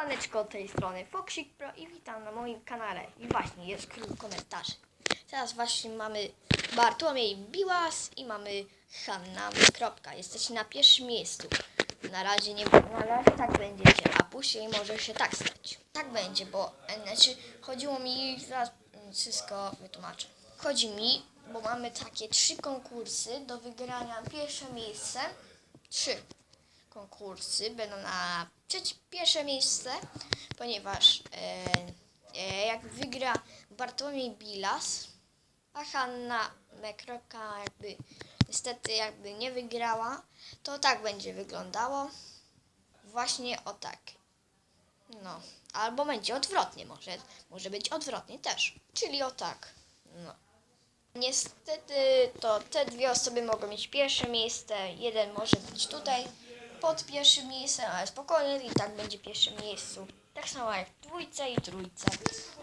Paneczko od tej strony Foxik Pro i witam na moim kanale. I właśnie jest król komentarzy. Teraz właśnie mamy Bartłomiej Biłas i mamy Hanna Kropka. Na pierwszym miejscu. Na razie nie na razie tak będziecie, a później może się tak stać. Tak będzie, bo e, znaczy chodziło mi zaraz wszystko wytłumaczę. Chodzi mi, bo mamy takie trzy konkursy do wygrania pierwsze miejsce. Trzy konkursy będą na trzecie, pierwsze miejsce, ponieważ e, e, jak wygra Bartłomiej Bilas, a Hanna Mekroka jakby niestety jakby nie wygrała, to tak będzie wyglądało. Właśnie o tak. No, albo będzie odwrotnie, może, może być odwrotnie też. Czyli o tak. No. Niestety to te dwie osoby mogą mieć pierwsze miejsce. Jeden może być tutaj pod pierwszym miejscem, ale spokojnie i tak będzie w pierwszym miejscu. Tak samo jak dwójce i trójce.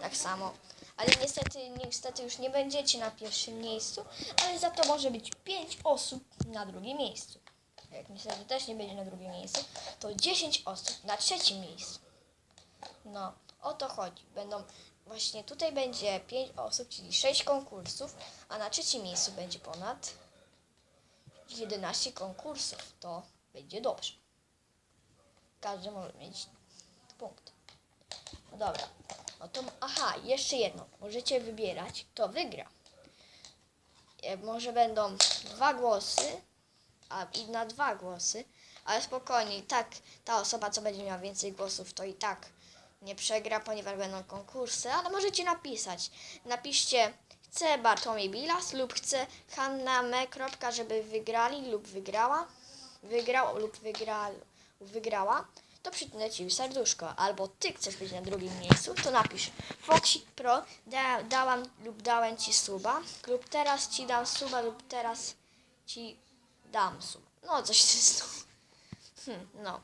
Tak samo. Ale niestety, niestety już nie będziecie na pierwszym miejscu, ale za to może być pięć osób na drugim miejscu. Jak niestety też nie będzie na drugim miejscu, to 10 osób na trzecim miejscu. No, o to chodzi. Będą właśnie tutaj będzie 5 osób, czyli 6 konkursów, a na trzecim miejscu będzie ponad 11 konkursów. To będzie dobrze. Każdy może mieć punkt. No dobra. No to, aha, jeszcze jedno. Możecie wybierać, kto wygra. E, Może będą dwa głosy, a i na dwa głosy, ale spokojnie, tak ta osoba, co będzie miała więcej głosów, to i tak nie przegra, ponieważ będą konkursy, ale możecie napisać. Napiszcie, chcę Bartłomiej Bilas lub chcę Hanna Me. Żeby wygrali lub wygrała, wygrał lub wygra, wygrała, to przytnę Ci serduszko. Albo Ty chcesz być na drugim miejscu, to napisz Foxik Pro, da, dałam lub dałem Ci suba, lub teraz Ci dam suba, lub teraz Ci dam sub. No, coś w stylu. No.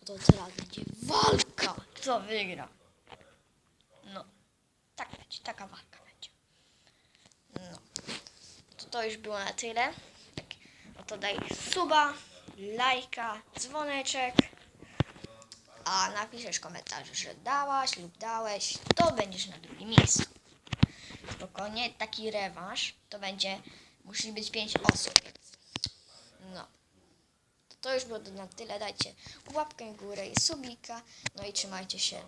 No to teraz będzie walka. Kto wygra? No. Tak będzie, taka walka będzie. No. To, to już było na tyle. Tak. No to daj suba, lajka, dzwoneczek. A napiszesz komentarz, że dałaś lub dałeś, to będziesz na drugim miejscu. Spokojnie, taki rewanż to będzie, musi być 5 osób, no. To już było na tyle. Dajcie łapkę w górę i subika. No i trzymajcie się.